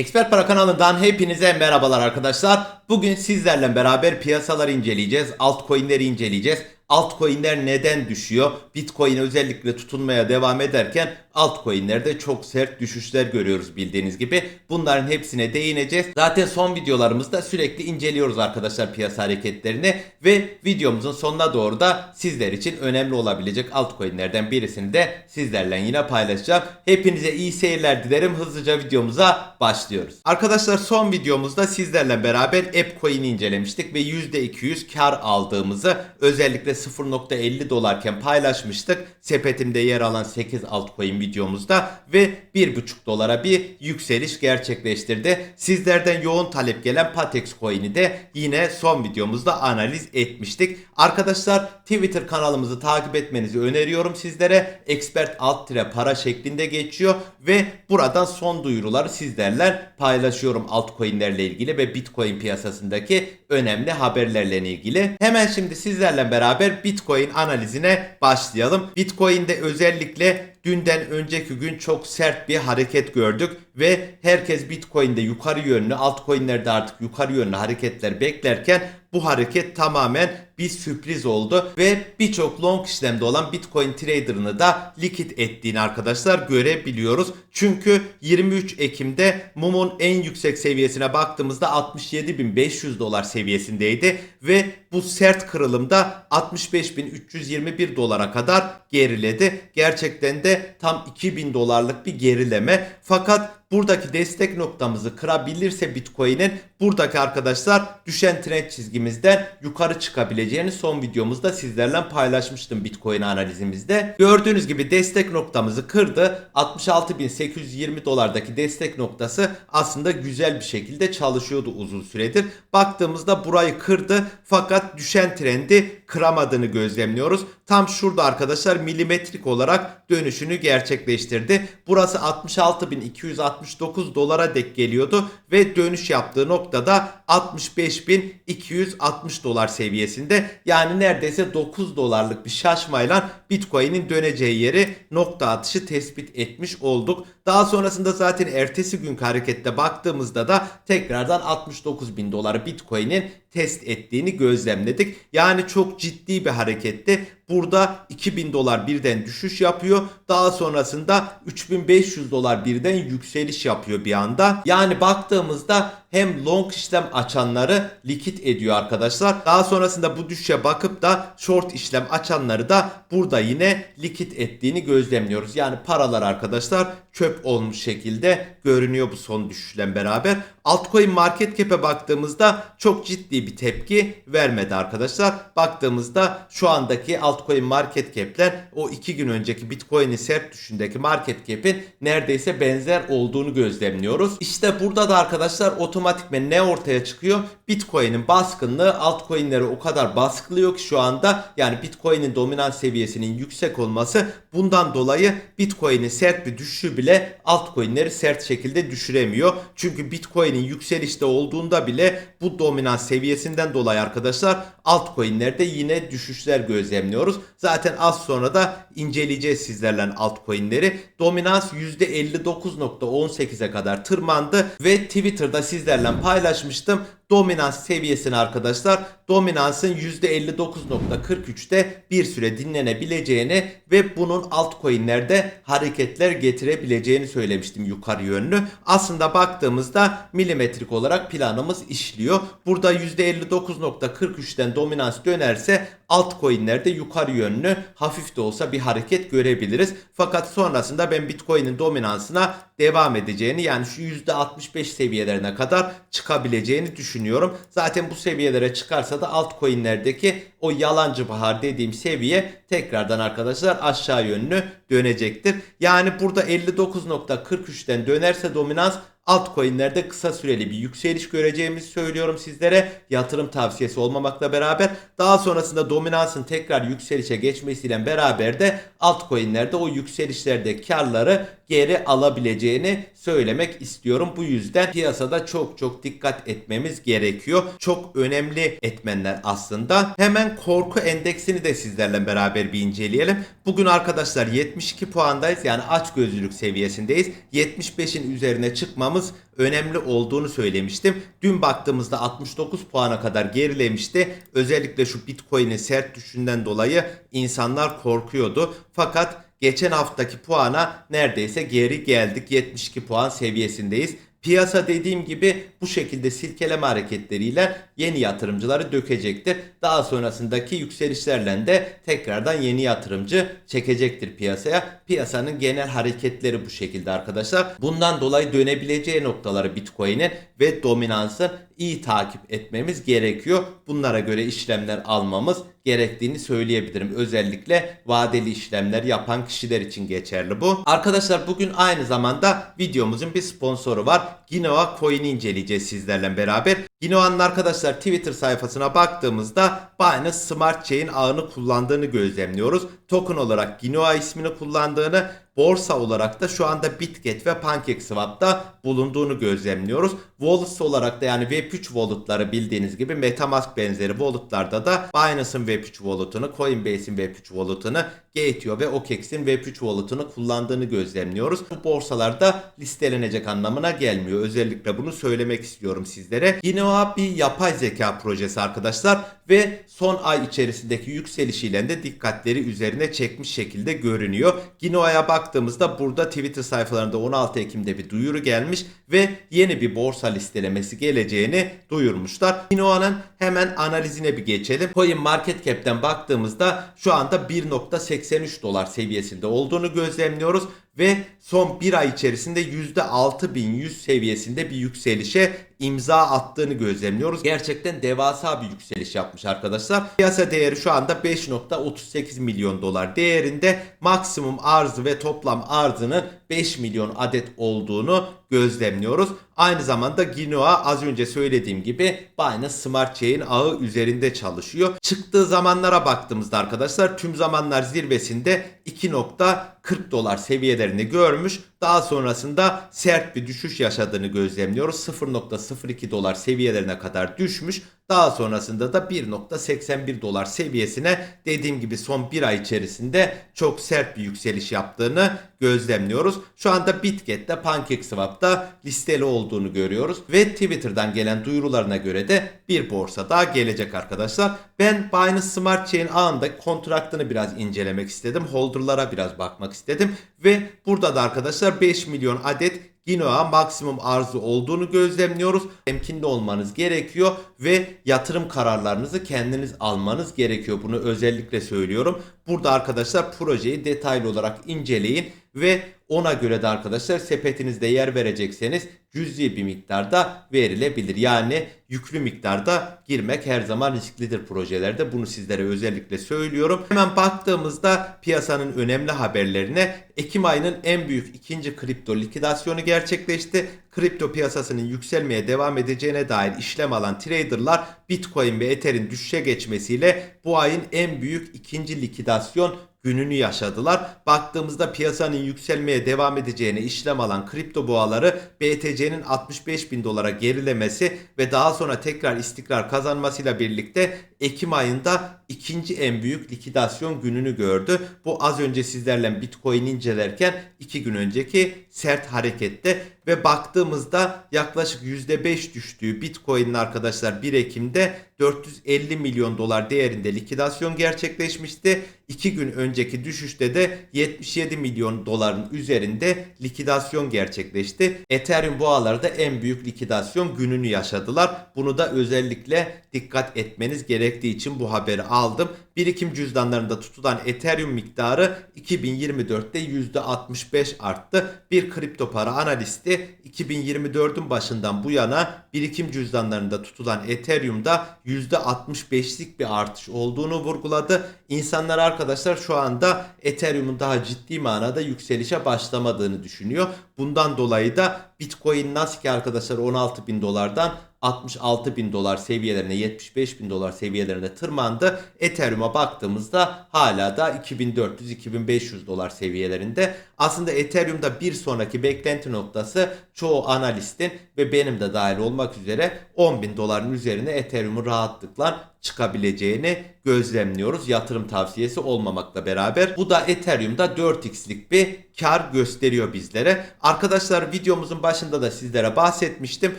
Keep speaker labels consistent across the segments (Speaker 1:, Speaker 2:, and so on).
Speaker 1: Expert Para kanalından hepinize merhabalar arkadaşlar. Bugün sizlerle beraber piyasaları inceleyeceğiz. Altcoin'leri inceleyeceğiz. Altcoin'ler neden düşüyor? Bitcoin özellikle tutunmaya devam ederken altcoin'lerde çok sert düşüşler görüyoruz bildiğiniz gibi. Bunların hepsine değineceğiz. Zaten son videolarımızda sürekli inceliyoruz arkadaşlar piyasa hareketlerini ve videomuzun sonuna doğru da sizler için önemli olabilecek altcoin'lerden birisini de sizlerle yine paylaşacağım. Hepinize iyi seyirler dilerim. Hızlıca videomuza başlıyoruz. Arkadaşlar son videomuzda sizlerle beraber AppCoin'i incelemiştik ve %200 kar aldığımızı özellikle 0.50 dolarken paylaşmıştık. Sepetimde yer alan 8 altcoin videomuzda ve 1.5 dolara bir yükseliş gerçekleştirdi. Sizlerden yoğun talep gelen Patex coin'i de yine son videomuzda analiz etmiştik. Arkadaşlar Twitter kanalımızı takip etmenizi öneriyorum sizlere. Expert alt tire para şeklinde geçiyor ve buradan son duyuruları sizlerle paylaşıyorum altcoin'lerle ilgili ve Bitcoin piyasasındaki önemli haberlerle ilgili. Hemen şimdi sizlerle beraber Bitcoin analizine başlayalım. Bitcoin'de özellikle dünden önceki gün çok sert bir hareket gördük ve herkes Bitcoin'de yukarı yönlü, altcoin'lerde artık yukarı yönlü hareketler beklerken bu hareket tamamen bir sürpriz oldu ve birçok long işlemde olan Bitcoin trader'ını da likit ettiğini arkadaşlar görebiliyoruz. Çünkü 23 Ekim'de mumun en yüksek seviyesine baktığımızda 67.500 dolar seviyesindeydi ve bu sert kırılımda 65.321 dolara kadar geriledi. Gerçekten de tam 2000 dolarlık bir gerileme. Fakat buradaki destek noktamızı kırabilirse Bitcoin'in buradaki arkadaşlar düşen trend çizgimizden yukarı çıkabileceğini son videomuzda sizlerle paylaşmıştım Bitcoin analizimizde. Gördüğünüz gibi destek noktamızı kırdı. 66.820 dolardaki destek noktası aslında güzel bir şekilde çalışıyordu uzun süredir. Baktığımızda burayı kırdı fakat düşen trendi kıramadığını gözlemliyoruz. Tam şurada arkadaşlar milimetrik olarak dönüşünü gerçekleştirdi. Burası 66.269 dolara dek geliyordu ve dönüş yaptığı noktada 65.260 dolar seviyesinde. Yani neredeyse 9 dolarlık bir şaşmayla Bitcoin'in döneceği yeri nokta atışı tespit etmiş olduk. Daha sonrasında zaten ertesi günkü harekette baktığımızda da tekrardan 69 bin doları Bitcoin'in test ettiğini gözlemledik. Yani çok ciddi bir hareketti. Burada 2000 dolar birden düşüş yapıyor. Daha sonrasında 3500 dolar birden yükseliş yapıyor bir anda. Yani baktığımızda hem long işlem açanları likit ediyor arkadaşlar. Daha sonrasında bu düşüşe bakıp da short işlem açanları da burada yine likit ettiğini gözlemliyoruz. Yani paralar arkadaşlar çöp olmuş şekilde görünüyor bu son düşüşle beraber. Altcoin market cap'e baktığımızda çok ciddi bir tepki vermedi arkadaşlar. Baktığımızda şu andaki altcoin market cap'ler o 2 gün önceki Bitcoin'in sert düşündeki market cap'in neredeyse benzer olduğunu gözlemliyoruz. İşte burada da arkadaşlar otomatikmen ne ortaya çıkıyor? Bitcoin'in baskınlığı altcoin'leri o kadar baskılıyor ki şu anda yani Bitcoin'in dominant seviyesinin yüksek olması bundan dolayı Bitcoin'in sert bir düşüşü bile altcoin'leri sert şekilde düşüremiyor. Çünkü Bitcoin'in yükselişte olduğunda bile bu dominant seviyesinden dolayı arkadaşlar altcoin'lerde yine düşüşler gözlemliyoruz. Zaten az sonra da inceleyeceğiz sizlerle altcoin'leri. Dominans %59.18'e kadar tırmandı ve Twitter'da sizlerle paylaşmıştım. Dominans seviyesini arkadaşlar dominansın %59.43'te bir süre dinlenebileceğini ve bunun altcoin'lerde hareketler getirebileceğini söylemiştim yukarı yönlü. Aslında baktığımızda milimetrik olarak planımız işliyor. Burada %59.43'ten dominans dönerse altcoin'lerde yukarı yönlü hafif de olsa bir hareket görebiliriz. Fakat sonrasında ben Bitcoin'in dominansına devam edeceğini yani şu %65 seviyelerine kadar çıkabileceğini düşünüyorum. Zaten bu seviyelere çıkarsa da altcoin'lerdeki o yalancı bahar dediğim seviye tekrardan arkadaşlar aşağı yönlü dönecektir. Yani burada 59.43'ten dönerse dominans altcoin'lerde kısa süreli bir yükseliş göreceğimizi söylüyorum sizlere. Yatırım tavsiyesi olmamakla beraber daha sonrasında dominansın tekrar yükselişe geçmesiyle beraber de altcoin'lerde o yükselişlerde karları geri alabileceğini söylemek istiyorum. Bu yüzden piyasada çok çok dikkat etmemiz gerekiyor. Çok önemli etmenler aslında. Hemen korku endeksini de sizlerle beraber bir inceleyelim. Bugün arkadaşlar 72 puandayız. Yani aç gözlülük seviyesindeyiz. 75'in üzerine çıkmamız bakmamız önemli olduğunu söylemiştim. Dün baktığımızda 69 puana kadar gerilemişti. Özellikle şu Bitcoin'in sert düşüşünden dolayı insanlar korkuyordu. Fakat geçen haftaki puana neredeyse geri geldik. 72 puan seviyesindeyiz. Piyasa dediğim gibi bu şekilde silkeleme hareketleriyle yeni yatırımcıları dökecektir. Daha sonrasındaki yükselişlerle de tekrardan yeni yatırımcı çekecektir piyasaya. Piyasanın genel hareketleri bu şekilde arkadaşlar. Bundan dolayı dönebileceği noktaları Bitcoin'in ve dominansın iyi takip etmemiz gerekiyor. Bunlara göre işlemler almamız gerektiğini söyleyebilirim. Özellikle vadeli işlemler yapan kişiler için geçerli bu. Arkadaşlar bugün aynı zamanda videomuzun bir sponsoru var. Ginoa Coin'i inceleyeceğiz sizlerle beraber. Ginoa'nın arkadaşlar Twitter sayfasına baktığımızda Binance Smart Chain ağını kullandığını gözlemliyoruz. Token olarak Ginoa ismini kullandığını, borsa olarak da şu anda Bitget ve PancakeSwap'ta bulunduğunu gözlemliyoruz. Wallets olarak da yani Web3 wallet'ları bildiğiniz gibi MetaMask benzeri wallet'larda da Binance'ın Web3 wallet'ını, Coinbase'in Web3 wallet'ını, Gateo ve OKEx'in Web3 wallet'ını kullandığını gözlemliyoruz. Bu borsalarda listelenecek anlamına gelmiyor. Özellikle bunu söylemek istiyorum sizlere. Ginoa bir yapay zeka projesi arkadaşlar ve son ay içerisindeki yükselişiyle de dikkatleri üzerine çekmiş şekilde görünüyor. Ginoa'ya baktığımızda burada Twitter sayfalarında 16 Ekim'de bir duyuru gelmiş ve yeni bir borsa listelemesi geleceğini duyurmuşlar. Ginoa'nın hemen analizine bir geçelim. Coin Market Cap'ten baktığımızda şu anda 1.83 dolar seviyesinde olduğunu gözlemliyoruz ve son bir ay içerisinde %6100 seviyesinde bir yükselişe imza attığını gözlemliyoruz. Gerçekten devasa bir yükseliş yapmış arkadaşlar. Piyasa değeri şu anda 5.38 milyon dolar değerinde maksimum arzı ve toplam arzının 5 milyon adet olduğunu gözlemliyoruz. Aynı zamanda Ginoa az önce söylediğim gibi Binance Smart Chain ağı üzerinde çalışıyor. Çıktığı zamanlara baktığımızda arkadaşlar tüm zamanlar zirvesinde 2.40 dolar seviyelerini görmüş. Daha sonrasında sert bir düşüş yaşadığını gözlemliyoruz. 0.02 dolar seviyelerine kadar düşmüş. Daha sonrasında da 1.81 dolar seviyesine dediğim gibi son bir ay içerisinde çok sert bir yükseliş yaptığını gözlemliyoruz. Şu anda Bitget'te PancakeSwap'ta listeli olduğunu görüyoruz. Ve Twitter'dan gelen duyurularına göre de bir borsa daha gelecek arkadaşlar. Ben Binance Smart Chain ağında kontraktını biraz incelemek istedim. Holder'lara biraz bakmak istedim. Ve burada da arkadaşlar 5 milyon adet Ginoa maksimum arzu olduğunu gözlemliyoruz. Temkinli olmanız gerekiyor ve yatırım kararlarınızı kendiniz almanız gerekiyor. Bunu özellikle söylüyorum. Burada arkadaşlar projeyi detaylı olarak inceleyin ve ona göre de arkadaşlar sepetinizde yer verecekseniz cüzi bir miktarda verilebilir. Yani yüklü miktarda girmek her zaman risklidir projelerde. Bunu sizlere özellikle söylüyorum. Hemen baktığımızda piyasanın önemli haberlerine Ekim ayının en büyük ikinci kripto likidasyonu gerçekleşti. Kripto piyasasının yükselmeye devam edeceğine dair işlem alan traderlar Bitcoin ve Ether'in düşüşe geçmesiyle bu ayın en büyük ikinci likidasyon gününü yaşadılar. Baktığımızda piyasanın yükselmeye devam edeceğine işlem alan kripto boğaları BTC'nin 65 bin dolara gerilemesi ve daha sonra tekrar istikrar kazanmasıyla birlikte Ekim ayında ikinci en büyük likidasyon gününü gördü. Bu az önce sizlerle Bitcoin incelerken iki gün önceki sert harekette ve baktığımızda yaklaşık %5 düştüğü Bitcoin'in arkadaşlar 1 Ekim'de 450 milyon dolar değerinde likidasyon gerçekleşmişti. 2 gün önceki düşüşte de 77 milyon doların üzerinde likidasyon gerçekleşti. Ethereum boğaları da en büyük likidasyon gününü yaşadılar. Bunu da özellikle dikkat etmeniz gerektiği için bu haberi aldım. Birikim cüzdanlarında tutulan Ethereum miktarı 2024'te %65 arttı. Bir kripto para analisti 2024'ün başından bu yana birikim cüzdanlarında tutulan Ethereum'da %65'lik bir artış olduğunu vurguladı. İnsanlar arkadaşlar şu anda Ethereum'un daha ciddi manada yükselişe başlamadığını düşünüyor. Bundan dolayı da Bitcoin nasıl ki arkadaşlar 16 bin dolardan 66 bin dolar seviyelerine 75 bin dolar seviyelerine tırmandı. Ethereum'a baktığımızda hala da 2400-2500 dolar seviyelerinde. Aslında Ethereum'da bir sonraki beklenti noktası çoğu analistin ve benim de dahil olmak üzere 10 bin doların üzerine Ethereum'u rahatlıkla çıkabileceğini gözlemliyoruz. Yatırım tavsiyesi olmamakla beraber. Bu da Ethereum'da 4x'lik bir kar gösteriyor bizlere. Arkadaşlar videomuzun başında da sizlere bahsetmiştim.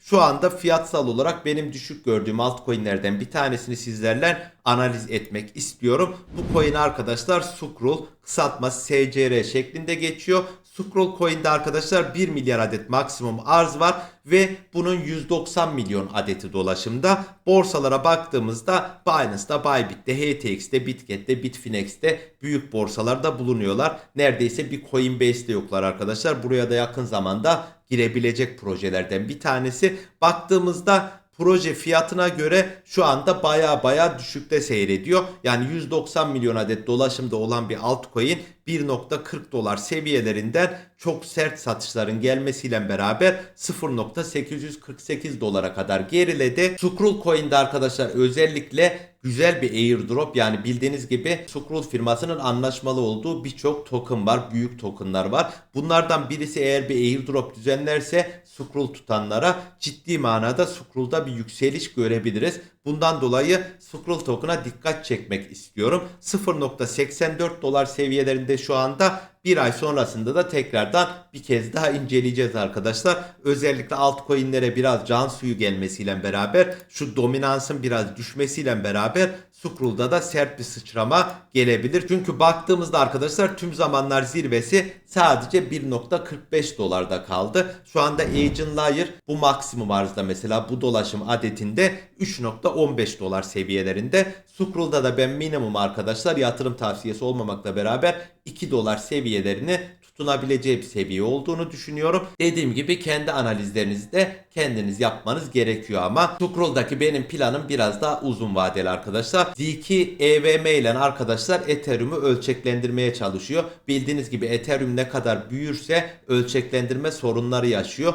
Speaker 1: Şu anda fiyatsal olarak benim düşük gördüğüm altcoin'lerden bir tanesini sizlerle analiz etmek istiyorum. Bu coin arkadaşlar Sukrul kısaltması SCR şeklinde geçiyor. Scroll Coin'de arkadaşlar 1 milyar adet maksimum arz var ve bunun 190 milyon adeti dolaşımda. Borsalara baktığımızda Binance'da, Bybit'te, HTX'te, Bitget'te, Bitfinex'te büyük borsalarda bulunuyorlar. Neredeyse bir Coinbase'de yoklar arkadaşlar. Buraya da yakın zamanda girebilecek projelerden bir tanesi. Baktığımızda proje fiyatına göre şu anda baya baya düşükte seyrediyor. Yani 190 milyon adet dolaşımda olan bir altcoin 1.40 dolar seviyelerinden çok sert satışların gelmesiyle beraber 0.848 dolara kadar geriledi. Scroll Coin'de arkadaşlar özellikle güzel bir airdrop yani bildiğiniz gibi Scroll firmasının anlaşmalı olduğu birçok token var. Büyük tokenlar var. Bunlardan birisi eğer bir airdrop düzenlerse Scroll tutanlara ciddi manada Scroll'da bir yükseliş görebiliriz. Bundan dolayı Scroll token'a dikkat çekmek istiyorum. 0.84 dolar seviyelerinde şu anda bir ay sonrasında da tekrardan bir kez daha inceleyeceğiz arkadaşlar. Özellikle altcoin'lere biraz can suyu gelmesiyle beraber şu dominansın biraz düşmesiyle beraber Scroll'da da sert bir sıçrama gelebilir. Çünkü baktığımızda arkadaşlar tüm zamanlar zirvesi sadece 1.45 dolarda kaldı. Şu anda Agent Layer bu maksimum arzda mesela bu dolaşım adetinde 3.15 dolar seviyelerinde. Scroll'da da ben minimum arkadaşlar yatırım tavsiyesi olmamakla beraber 2 dolar seviyelerini tutunabileceği bir seviye olduğunu düşünüyorum. Dediğim gibi kendi analizlerinizi de kendiniz yapmanız gerekiyor ama Scroll'daki benim planım biraz daha uzun vadeli arkadaşlar. Z2 EVM ile arkadaşlar Ethereum'u ölçeklendirmeye çalışıyor. Bildiğiniz gibi Ethereum ne kadar büyürse ölçeklendirme sorunları yaşıyor.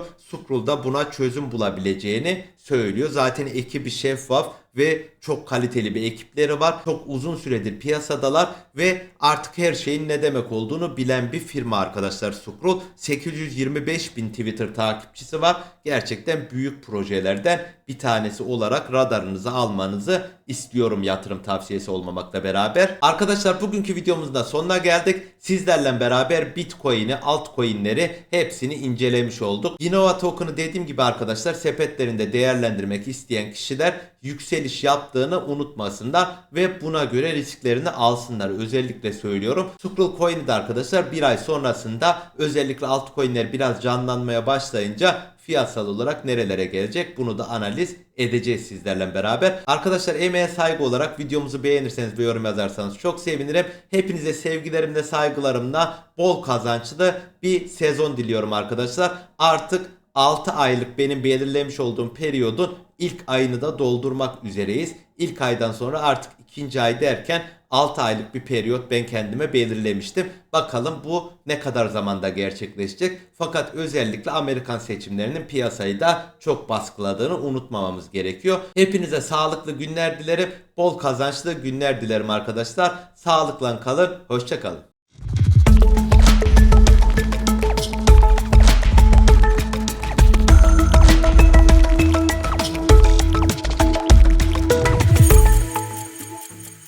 Speaker 1: Da buna çözüm bulabileceğini söylüyor. Zaten ekibi şeffaf ve çok kaliteli bir ekipleri var. Çok uzun süredir piyasadalar ve artık her şeyin ne demek olduğunu bilen bir firma arkadaşlar Scroll. 825 bin Twitter takipçisi var. Gerçekten büyük projelerden bir tanesi olarak radarınıza almanızı istiyorum yatırım tavsiyesi olmamakla beraber. Arkadaşlar bugünkü videomuzun da sonuna geldik. Sizlerle beraber Bitcoin'i, altcoin'leri hepsini incelemiş olduk. Innova token'ı dediğim gibi arkadaşlar sepetlerinde değerlendirmek isteyen kişiler yükseliş yaptığını unutmasınlar ve buna göre risklerini alsınlar. Özellikle söylüyorum. Scroll Coin'i de arkadaşlar bir ay sonrasında özellikle altcoin'ler biraz canlanmaya başlayınca fiyatsal olarak nerelere gelecek bunu da analiz edeceğiz sizlerle beraber. Arkadaşlar emeğe saygı olarak videomuzu beğenirseniz ve yorum yazarsanız çok sevinirim. Hepinize sevgilerimle saygılarımla bol kazançlı bir sezon diliyorum arkadaşlar. Artık 6 aylık benim belirlemiş olduğum periyodun ilk ayını da doldurmak üzereyiz. İlk aydan sonra artık ikinci ay derken 6 aylık bir periyot ben kendime belirlemiştim. Bakalım bu ne kadar zamanda gerçekleşecek. Fakat özellikle Amerikan seçimlerinin piyasayı da çok baskıladığını unutmamamız gerekiyor. Hepinize sağlıklı günler dilerim. Bol kazançlı günler dilerim arkadaşlar. Sağlıkla kalın. Hoşçakalın.